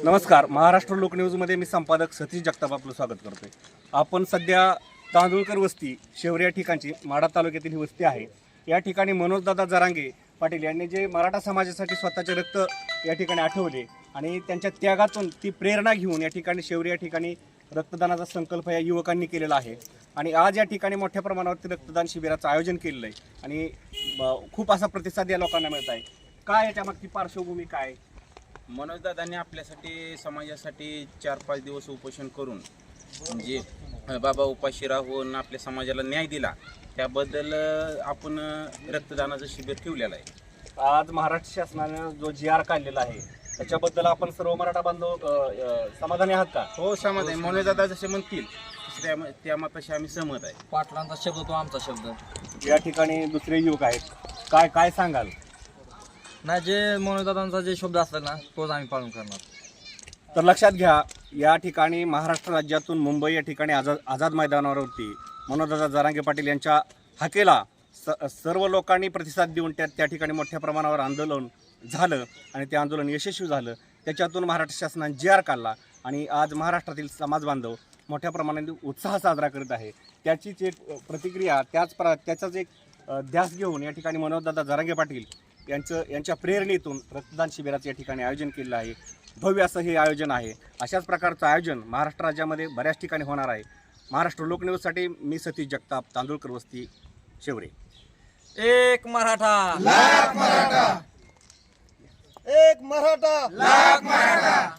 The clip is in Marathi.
नमस्कार. महाराष्ट्र लोकन्यूजमध्ये मी संपादक सतीश जगताप आपलं स्वागत करतोय. आपण सध्या तांदूळकर वस्ती शेवरे या ठिकाणची माडा तालुक्यातील ही वस्ती आहे. या ठिकाणी मनोजदादा जरांगे पाटील यांनी जे मराठा समाजासाठी स्वतःचे रक्त या ठिकाणी आठवले आणि त्यांच्या त्यागातून ती प्रेरणा घेऊन या ठिकाणी शेवरी या ठिकाणी रक्तदानाचा संकल्प या युवकांनी केलेला आहे. आणि आज या ठिकाणी मोठ्या प्रमाणावरती रक्तदान शिबिराचं आयोजन केलेलं आहे. आणि खूप असा प्रतिसाद या लोकांना मिळत आहे. काय याच्यामागची पार्श्वभूमी काय? मनोजदादांनी आपल्यासाठी समाजासाठी चार पाच दिवस उपोषण करून म्हणजे बाबा उपाशी राहून आपल्या समाजाला न्याय दिला त्याबद्दल आपण रक्तदानाचं शिबिर ठेवलेलं आहे. आज महाराष्ट्र शासनानं जो जी आर काढलेला आहे त्याच्याबद्दल आपण सर्व मराठा बांधव अ, समाधानी आहात का? हो समाज आहे मनोजदादा जसे म्हणतील त्या त्या मताशी आम्ही सहमत आहे. पाटलांचा शब्द तो आमचा शब्द या ठिकाणी दुसरे युवक आहेत. काय काय सांगाल? नाही जे मनोदादांचा जे शब्द असेल ना तोच आम्ही पालन करणार. तर लक्षात घ्या या ठिकाणी महाराष्ट्र राज्यातून मुंबई या ठिकाणी आझाद आझाद मैदानावरती मनोजदादा जरांगे पाटील यांच्या हाकेला स सर्व लोकांनी प्रतिसाद देऊन त्या त्या ठिकाणी मोठ्या प्रमाणावर आंदोलन झालं आणि ते आंदोलन यशस्वी झालं. त्याच्यातून महाराष्ट्र शासनाने जी आर काढला आणि आज महाराष्ट्रातील समाज बांधव मोठ्या प्रमाणात उत्साह साजरा करीत आहे. त्याचीच एक प्रतिक्रिया त्याच प्र त्याचाच एक ध्यास घेऊन या ठिकाणी मनोजदादा जरांगे पाटील यांचं यांच्या प्रेरणेतून रक्तदान शिबिराचं या ठिकाणी आयोजन केलेलं आहे. भव्य असं हे आयोजन आहे. अशाच प्रकारचं आयोजन महाराष्ट्र राज्यामध्ये बऱ्याच ठिकाणी होणार आहे. महाराष्ट्र लोकन्यूजसाठी मी सतीश जगताप तांदूळकर वस्ती शेवरे. एक मराठा. एक मराठा.